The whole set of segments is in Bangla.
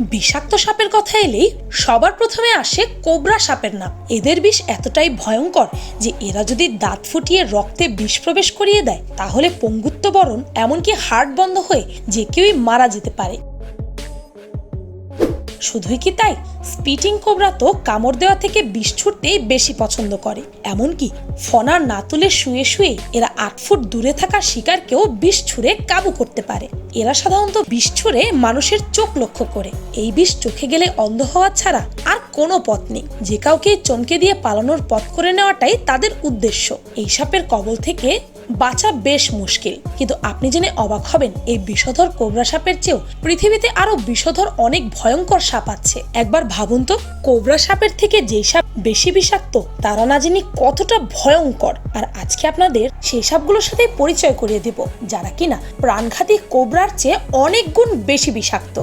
বিষাক্ত সাপের কথা এলেই সবার প্রথমে আসে কোবরা সাপের নাম। এদের বিষ এতটাই ভয়ঙ্কর যে এরা যদি দাঁত ফুটিয়ে রক্তে বিষ প্রবেশ করিয়ে দেয়, তাহলে পঙ্গুত্ব বরণ এমনকি হার্ট বন্ধ হয়ে যে কেউই মারা যেতে পারে। শুধুই কি তাই? স্পিটিং কোবরা তো কামড় দেওয়া থেকে বিষ ছুটতেই বেশি পছন্দ করে। এমনকি ফনার না তুলে শুয়ে শুয়ে এরা আট ফুট দূরে থাকা শিকারকেও বিষ ছুঁড়ে কাবু করতে পারে। এরা সাধারণত বিষ ছুঁড়ে মানুষের চোখ লক্ষ্য করে। এই বিষ চোখে গেলে অন্ধ হওয়া ছাড়া আর কোনো পথ নেই। যে কাউকে চমকে দিয়ে পালানোর পথ করে নেওয়াটাই তাদের উদ্দেশ্য। এই সাপের কবল থেকে বাঁচা বেশ মুশকিল। কিন্তু আপনি জেনে অবাক হবেন, এই বিষধর কোবরা সাপের চেয়েও পৃথিবীতে আরও বিষধর অনেক ভয়ঙ্কর সাপ আছে। একবার ভাবুন তো, কোবরা সাপের থেকে যেই সাপ বেশি বিষাক্ত, তারা না জানি কতটা ভয়ঙ্কর। আর আজকে আপনাদের সেই সাপগুলোর সাথে পরিচয় করিয়ে দেব, যারা কিনা প্রাণঘাতী কোবরার চেয়ে অনেক গুণ বেশি বিষাক্ত।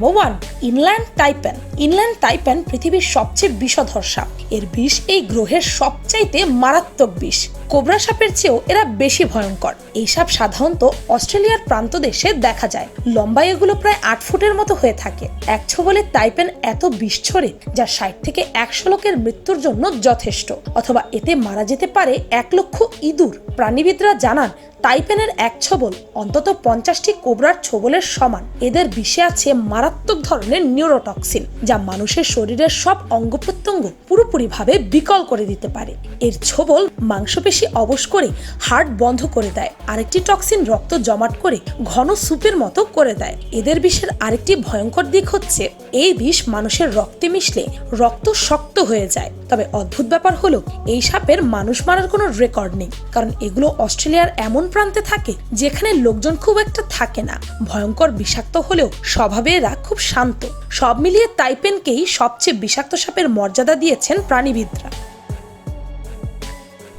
Number one inland taipan inland taipan পৃথিবীর সবচেয়ে বিষধর সাপ। এর বিষ এই গ্রহের সবচাইতে মারাত্মক বিষ। কোবরা সাপের চেয়েও এরা বেশি ভয়ঙ্কর। এই সাপ সাধারণত অস্ট্রেলিয়ার প্রান্ত দেশে দেখা যায়। লম্বাই এগুলো প্রায় আট ফুটের মতো হয়ে থাকে। এক ছোবলে টাইপেন এত বিষ ছড়ে যা ষাট থেকে একশো লোকের মৃত্যুর জন্য যথেষ্ট। অথবা এতে মারা যেতে পারে এক লক্ষ ইঁদুর। প্রাণীবিদরা জানান টাইপেনের এক ছবল অন্তত পঞ্চাশটি কোবরার ছবলের সমান। এদের বিষে আছে মারাত্মক ধরনের নিউরোটক্সিন যা মানুষের শরীরের সব অঙ্গ প্রত্যঙ্গ পুরোপুরিভাবে বিকল করে দিতে পারে। এর ছোবল মাংসপেশি অবশ করে হার্ট বন্ধ করে দেয়, আরেকটি টক্সিন রক্ত জমাট করে ঘন সুপের মতো করে দেয়। এদের বিষের আরেকটি ভয়ঙ্কর দিক হচ্ছে এই বিষ মানুষের রক্তে মিশলে রক্ত শক্ত হয়ে যায়। তবে অদ্ভুত ব্যাপার হলো, এই সাপের মানুষ মারার কোনো রেকর্ড নেই। কারণ এগুলো অস্ট্রেলিয়ার এমন প্রান্তে থাকে, যেখানে লোকজন খুব একটা থাকে না। ভয়ঙ্কর বিষাক্ত হলেও স্বভাবে এরা খুব শান্ত। সব মিলিয়ে তাইপেনকেই সবচেয়ে বিষাক্ত সাপের মর্যাদা দিয়েছেন প্রাণীবিদরা।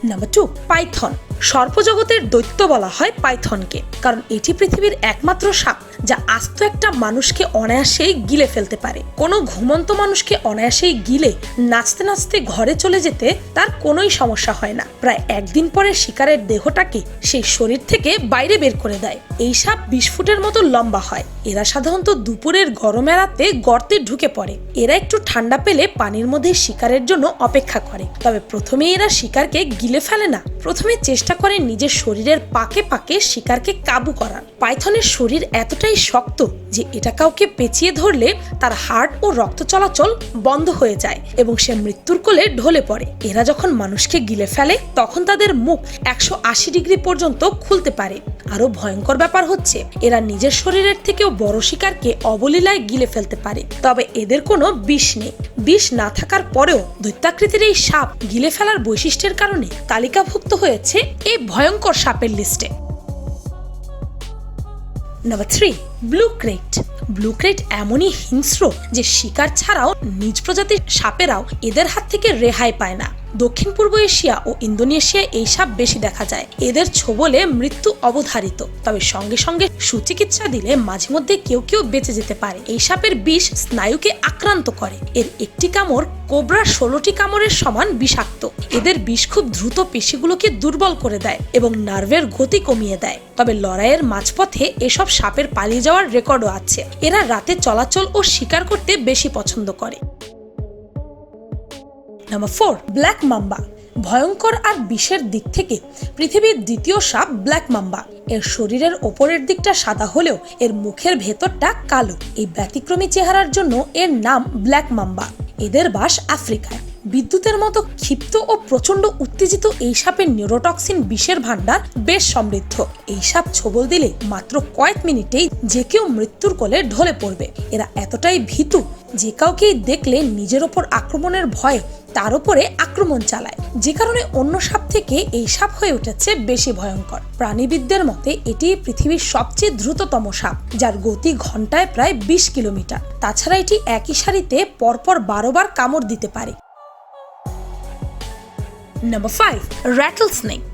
Number two python. সর্পজগতের দৈত্য বলা হয় পাইথনকে, কারণ এটি পৃথিবীর একমাত্র সাপ, যা আস্ত একটা মানুষকে অনায়াসেই গিলে ফেলতে পারে। কোনো ঘুমন্ত মানুষকে অনায়াসেই গিলে নাচতে নাচতে ঘরে চলে যেতে তার কোনোই সমস্যা হয় না। প্রায় একদিন পরে শিকারের দেহটাকে সেই শরীর থেকে বাইরে বের করে দেয়। এই সাপ বিশ ফুটের মতো লম্বা হয়। এরা সাধারণত দুপুরের গরম এড়াতে গর্তে ঢুকে পড়ে। এরা একটু ঠান্ডা পেলে পানির মধ্যে শিকারের জন্য অপেক্ষা করে। তবে প্রথমে এরা শিকারকে গিলে ফেলে না। প্রথমে চেষ্টা করে নিজের শরীরের পাকে পাকে শিকারকে কাবু করার। পাইথনের শরীর এতটাই শক্ত যে এটা কাউকে পেঁচিয়ে ধরলে তার হার্ট ও রক্ত চলাচল বন্ধ হয়ে যায় এবং সে মৃত্যুর কোলে ঢলে পড়ে। এরা যখন মানুষকে গিলে ফেলে, তখন তাদের মুখ একশো আশি ডিগ্রি পর্যন্ত খুলতে পারে। আরও ভয়ঙ্কর ব্যাপার হচ্ছে, এরা নিজের শরীরের থেকেও বড় শিকারকে অবলীলায় গিলে ফেলতে পারে। তবে এদের কোনো বিষ নেই। বিষ না থাকার পরেও দৈত্যাকৃতির এই সাপ গিলে ফেলার বৈশিষ্ট্যের কারণে তালিকাভুক্ত হয়েছে এই ভয়ঙ্কর সাপের লিস্টে। Number three blue krait blue krait এমনই হিংস্র যে শিকার ছাড়াও নিজ প্রজাতির সাপেরাও এদের হাত থেকে রেহাই পায় না। দক্ষিণ পূর্ব এশিয়া ও ইন্দোনেশিয়ায় এই সাপ বেশি দেখা যায়। এদের ছোবলে মৃত্যু অবধারিত, তবে সঙ্গে সঙ্গে সুচিকিৎসা দিলে মাঝে মধ্যে কেউ কেউ বেঁচে যেতে পারে। এই সাপের বিষ স্নায়ুকে আক্রান্ত করে। এর একটি কামড় কোবরার ষোলোটি কামড়ের সমান বিষাক্ত। এদের বিষ খুব দ্রুত পেশিগুলোকে দুর্বল করে দেয় এবং নার্ভের গতি কমিয়ে দেয়। তবে লড়াইয়ের মাঝপথে এসব সাপের পালিয়ে যাওয়ার রেকর্ডও আছে। এরা রাতে চলাচল ও শিকার করতে বেশি পছন্দ করে। নাম্বার ফোর ব্ল্যাক মাম্বা ভয়ঙ্কর আর বিষের দিক থেকে পৃথিবীর দ্বিতীয় সাপ ব্ল্যাক মাম্বা এর শরীরের ওপরের দিকটা সাদা হলেও এর মুখের ভেতরটা কালো। এই ব্যতিক্রমী চেহারার জন্য এর নাম ব্ল্যাক মাম্বা এদের বাস আফ্রিকায়। বিদ্যুতের মতো ক্ষিপ্ত ও প্রচণ্ড উত্তেজিত এই সাপের নিউরোটক্সিন বিষের ভান্ডার বেশ সমৃদ্ধ। এই সাপ ছবল দিলে মাত্র কয়েক মিনিটেই যে কেউ মৃত্যুর কোলে ঢলে পড়বে। এরা এতটাই ভীতু যে কাউকেই দেখলে নিজের ওপর আক্রমণের ভয়ে তার উপরে আক্রমণ চালায়। যে কারণে অন্য সাপ থেকে এই সাপ হয়ে উঠেছে বেশি ভয়ঙ্কর। প্রাণীবিদদের মতে এটি পৃথিবীর সবচেয়ে দ্রুততম সাপ, যার গতি ঘন্টায় প্রায় বিশ কিলোমিটার। তাছাড়া এটি একই সারিতে পরপর বারো বার কামড় দিতে পারে। নাম্বার ফাইভ র্যাটল স্নেক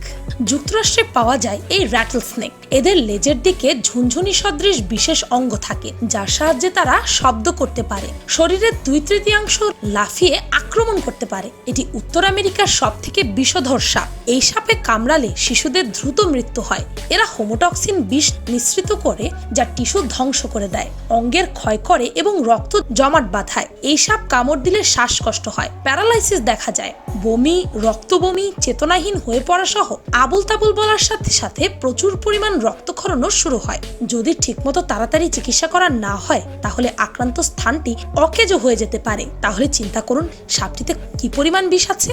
যুক্তরাষ্ট্রে পাওয়া যায় এই র্যাটল স্নেক এদের লেজের দিকে ঝুনঝুনি সদৃশ বিশেষ অঙ্গ থাকে, যার সাহায্যে তারা শব্দ করতে পারে। শরীরের দুই তৃতীয়াংশ লাফিয়ে আক্রমণ করতে পারে। এটি উত্তর আমেরিকার সব থেকে বিষধর সাপ। এই সাপে কামড়ালে শিশুদের দ্রুত মৃত্যু হয়। এরা হোমোটক্সিন বিষ নিঃসৃত করে, যা টিস্যু ধ্বংস করে দেয়, অঙ্গের ক্ষয় করে এবং রক্ত জমাট বাঁধায়। এই সাপ কামড় দিলে শ্বাসকষ্ট হয়। প্যারালাইসিস দেখা যায়। বমি রক্ত বমি চেতনাহীন হয়ে পড়া সহ আবুল তাবুল বলার সাথে সাথে প্রচুর পরিমাণ রক্তক্ষরণও শুরু হয়। যদি ঠিকমতো তাড়াতাড়ি চিকিৎসা করা না হয়, তাহলে আক্রান্ত স্থানটি অকেজ হয়ে যেতে পারে। তাহলে চিন্তা করুন, সাপটিতে কি পরিমাণ বিষ আছে?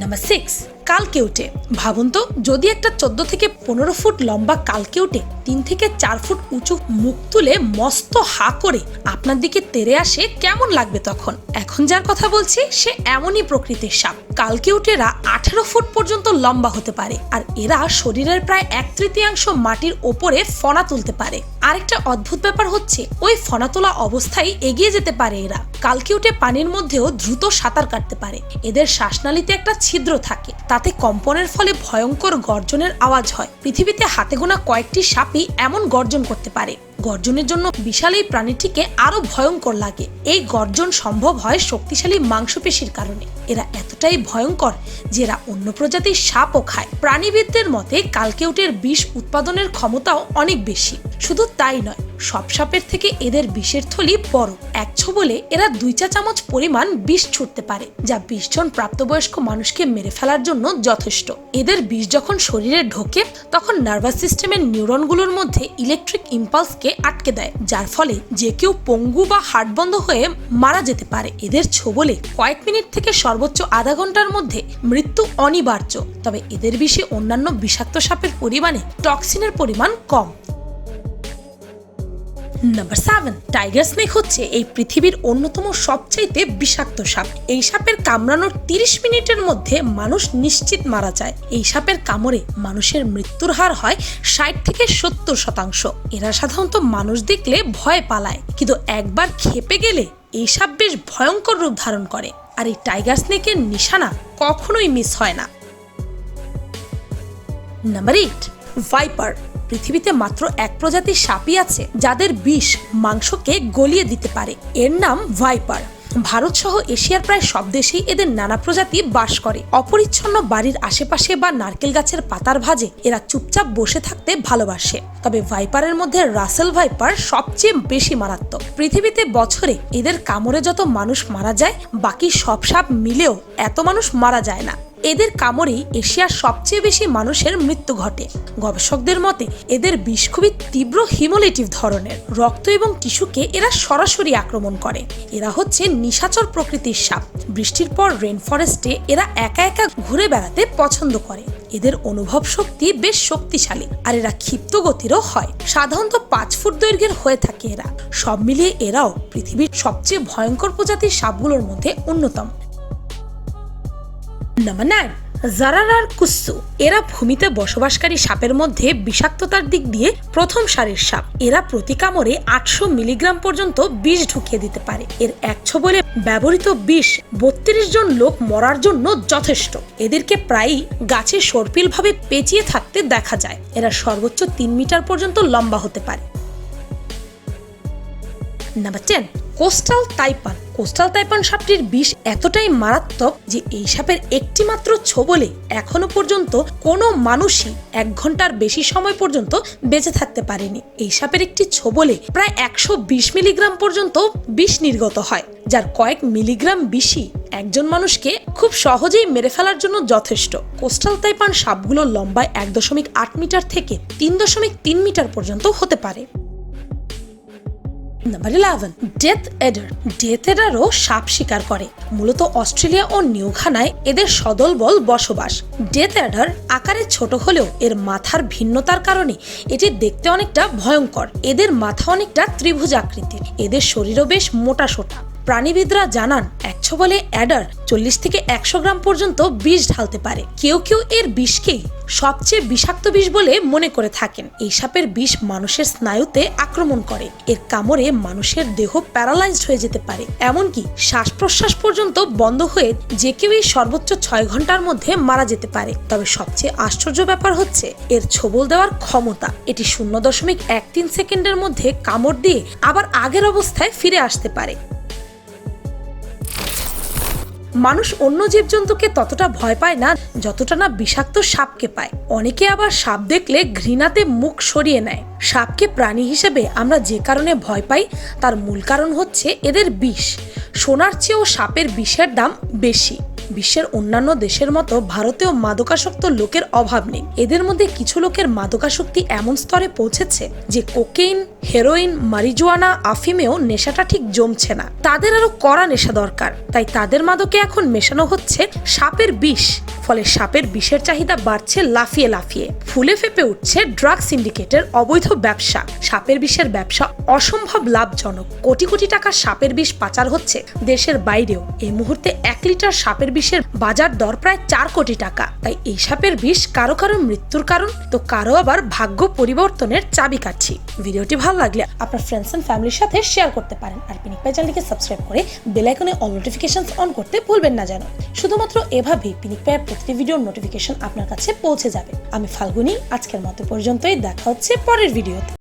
নাম্বার সিক্স কালকেউটে ভাবুন তো, যদি একটা চোদ্দ থেকে পনেরো ফুট লম্বা কালকেউটে তিন থেকে চার ফুট উঁচু মুখ তুলে মস্ত হা করে আপনার দিকে তেরে আসে, কেমন লাগবে তখন? এখন যার কথা বলছি, সে এমনই প্রকৃতির সাপ। কালকেউটেরা আঠেরো ফুট পর্যন্ত লম্বা হতে পারে, আর এরা শরীরের প্রায় এক তৃতীয়াংশ মাটির ওপরে ফনা তুলতে পারে। আরেকটা অদ্ভুত ব্যাপার হচ্ছে, ওই ফনাতোলা অবস্থায় এগিয়ে যেতে পারে এরা। কালকিউটে পানির মধ্যেও দ্রুত সাঁতার কাটতে পারে। এদের শ্বাসনালীতে একটা ছিদ্র থাকে। তাতে কম্পনের ফলে ভয়ঙ্কর গর্জনের আওয়াজ হয়। পৃথিবীতে হাতে গোনা কয়েকটি সাপই এমন গর্জন করতে পারে। গর্জনের জন্য বিশাল এই প্রাণীটিকে আরও ভয়ঙ্কর লাগে। এই গর্জন সম্ভব হয় শক্তিশালী মাংসপেশির কারণে। এরা এতটাই ভয়ঙ্কর যে এরা অন্য প্রজাতির সাপও খায়। প্রাণীবিদদের মতে, কালকেউটের বিষ উৎপাদনের ক্ষমতাও অনেক বেশি। শুধু তাই নয় সব সাপের থেকে এদের বিষের থলি বড়। এক বলে এরা দুই চা চামচ পরিমাণ বিষ ছুটতে পারে, যা বিশ জন প্রাপ্তবয়স্ক মানুষকে মেরে ফেলার জন্য যথেষ্ট। এদের বিষ যখন শরীরে ঢোকে, তখন নার্ভাস সিস্টেমের নিউরনগুলোর মধ্যে ইলেকট্রিক ইম্পালসকে আটকে দেয়, যার ফলে যে কেউ পঙ্গু বা হার্ট বন্ধ হয়ে মারা যেতে পারে। এদের ছোবলে কয়েক মিনিট থেকে সর্বোচ্চ আধা ঘণ্টার মধ্যে মৃত্যু অনিবার্য। তবে এদের বিষে অন্যান্য বিষাক্ত সাপের পরিমাণে টক্সিনের পরিমাণ কম। নাম্বার সেভেন টাইগার স্নেক হচ্ছে এই পৃথিবীর অন্যতম সবচাইতে বিষাক্ত সাপ। এই সাপের কামড়ানোর তিরিশ মিনিটের মধ্যে মানুষ নিশ্চিত মারা যায়। এই সাপের কামড়ে মানুষের মৃত্যুর হার হয় ষাট থেকে সত্তর শতাংশ। এরা সাধারণত মানুষ দেখলে ভয় পালায়, কিন্তু একবার খেপে গেলে এই সাপ বেশ ভয়ঙ্কর রূপ ধারণ করে। আর এই টাইগার স্নেকের নিশানা কখনোই মিস হয় না। নাম্বার এইট ভাইপার পৃথিবীতে মাত্র এক প্রজাতির সাপই আছে, যাদের বিষ মাংসকে গলিয়ে দিতে পারে। এর নাম ভাইপার। ভারত সহ এশিয়ার প্রায় সব দেশেই এদের নানা প্রজাতি বাস করে। অপরিচ্ছন্ন বাড়ির আশেপাশে বা নারকেল গাছের পাতার ভাজে এরা চুপচাপ বসে থাকতে ভালোবাসে। তবে ভাইপারের মধ্যে রাসেল ভাইপার সবচেয়ে বেশি মারাত্মক। পৃথিবীতে বছরে এদের কামড়ে যত মানুষ মারা যায়, বাকি সব সাপ মিলেও এত মানুষ মারা যায় না। এদের কামড়েই এশিয়ার সবচেয়ে বেশি মানুষের মৃত্যু ঘটে। গবেষকদের মতে, এদের বিষ খুবই তীব্র হিমোলেটিভ ধরনের। রক্ত এবং টিস্যুকে এরা সরাসরি আক্রমণ করে। এরা হচ্ছে নিশাচর প্রকৃতির সাপ। বৃষ্টির পর রেন ফরেস্টে এরা একা একা ঘুরে বেড়াতে পছন্দ করে। এদের অনুভব শক্তি বেশ শক্তিশালী, আর এরা ক্ষিপ্ত গতিরও হয়। সাধারণত পাঁচ ফুট দৈর্ঘ্যের হয়ে থাকে এরা। সব মিলিয়ে এরাও পৃথিবীর সবচেয়ে ভয়ঙ্কর প্রজাতির সাপগুলোর মধ্যে অন্যতম। নাম্বার নাইন জারারার কুস্সু এরা ভূমিতে বসবাসকারী সাপের মধ্যে বিষাক্ততার দিক দিয়ে প্রথম সারির সাপ। এরা প্রতি কামড়ে আটশো মিলিগ্রাম পর্যন্ত বিষ ঢুকিয়ে দিতে পারে। এর এক বলে ব্যবহৃত বিষ বত্রিশ জন লোক মরার জন্য যথেষ্ট। এদেরকে প্রায়ই গাছে সর্পিল ভাবে পেঁচিয়ে থাকতে দেখা যায়। এরা সর্বোচ্চ তিন মিটার পর্যন্ত লম্বা হতে পারে। Number ten coastal taipan coastal taipan সাপটির বিষ এতটাই মারাত্মক যে এই সাপের একটি মাত্র ছোবলে এখনও পর্যন্ত কোনো মানুষই এক ঘণ্টার বেশি সময় পর্যন্ত বেঁচে থাকতে পারেনি। এই সাপের একটি ছোবলে প্রায় একশো বিশ মিলিগ্রাম পর্যন্ত বিষ নির্গত হয়, যার কয়েক মিলিগ্রাম বিষই একজন মানুষকে খুব সহজেই মেরে ফেলার জন্য যথেষ্ট। কোস্টাল তাইপান সাপগুলো লম্বায় এক দশমিক আট মিটার থেকে তিন দশমিক তিন মিটার পর্যন্ত হতে পারে। Number eleven death adder death এডারও সাপ শিকার করে। মূলত অস্ট্রেলিয়া ও নিউঘানায় এদের সদল বল বসবাস। ডেথ এডার আকারে ছোট হলেও এর মাথার ভিন্নতার কারণে এটি দেখতে অনেকটা ভয়ঙ্কর। এদের মাথা অনেকটা ত্রিভুজ আকৃতির। এদের শরীরও বেশ মোটা সোটা। প্রাণীবিদরা জানান এক বলে অ্যাডার চল্লিশ থেকে একশো গ্রাম পর্যন্ত বিষ ঢালতে পারে। কেউ কেউ এর বিষকেই সবচেয়ে বিষাক্ত বিষ বলে মনে করে থাকেন। এই সাপের বিষ মানুষের স্নায়ুতে আক্রমণ করে। এর কামড়ে মানুষের দেহ প্যারালাইজড হয়ে যেতে পারে। এমনকি শ্বাস প্রশ্বাস পর্যন্ত বন্ধ হয়ে যে কেউ এই সর্বোচ্চ ছয় ঘণ্টার মধ্যে মারা যেতে পারে। তবে সবচেয়ে আশ্চর্য ব্যাপার হচ্ছে, এর ছবল দেওয়ার ক্ষমতা। এটি শূন্য দশমিক এক তিন সেকেন্ডের মধ্যে কামড় দিয়ে আবার আগের অবস্থায় ফিরে আসতে পারে। মানুষ অন্য জীবজন্তুকে ততটা ভয় পায় না যতটা না বিষাক্ত সাপকে পায়। অনেকে আবার সাপ দেখলে ঘৃণাতে মুখ সরিয়ে নেয়। সাপকে প্রাণী হিসেবে আমরা যে কারণে ভয় পাই, তার মূল কারণ হচ্ছে এদের বিষ। সোনার চেয়েও সাপের বিষের দাম বেশি। বিশ্বের অন্যান্য দেশের মতো ভারতেও মাদকাসক্ত লোকের অভাব নেই। এদের মধ্যে কিছু লোকের মাদকাসক্তি এমন স্তরে পৌঁছেছে যে কোকেইন, হেরোইন, মারিজুয়ানা, আফিমেও নেশাটা ঠিক জমছে না। তাদের আরও কড়া নেশা দরকার। তাই তাদের মাদকে এখন মেশানো হচ্ছে সাপের বিষ। ফলে সাপের বিষের চাহিদা বাড়ছে লাফিয়ে লাফিয়ে। ফুলে ফেপে উঠছে ড্রাগ সিন্ডিকেটের অবৈধ ব্যবসা। সাপের বিষের ব্যবসা অসম্ভব লাভজনক। কোটি কোটি টাকার সাপের বিষ পাচার হচ্ছে। দেশের বাইরেও এই মুহূর্তে এক লিটার সাপের বিষের বাজার দর প্রায় চার কোটি টাকা। তাই এই সাপের বিষ কারও কারও মৃত্যুর কারণ তো কারও আবার ভাগ্য পরিবর্তনের চাবিকাঠি। ভিডিওটি ভালো লাগলে আপনার ফ্রেন্ডস এন্ড ফ্যামিলির সাথে শেয়ার করতে পারেন। আর পিনিক পাই চ্যানেলটিকে সাবস্ক্রাইব করে বেল আইকনে অল নোটিফিকেশন অন করতে ভুলবেন না যেন। শুধুমাত্র এভাবেই পিনিক পায়ের প্রতিটি ভিডিওর নোটিফিকেশন আপনার কাছে পৌঁছে যাবে। আমি ফাল্গুনি, আজকের মতো পর্যন্তই, দেখা হচ্ছে পরের ভিডিওতে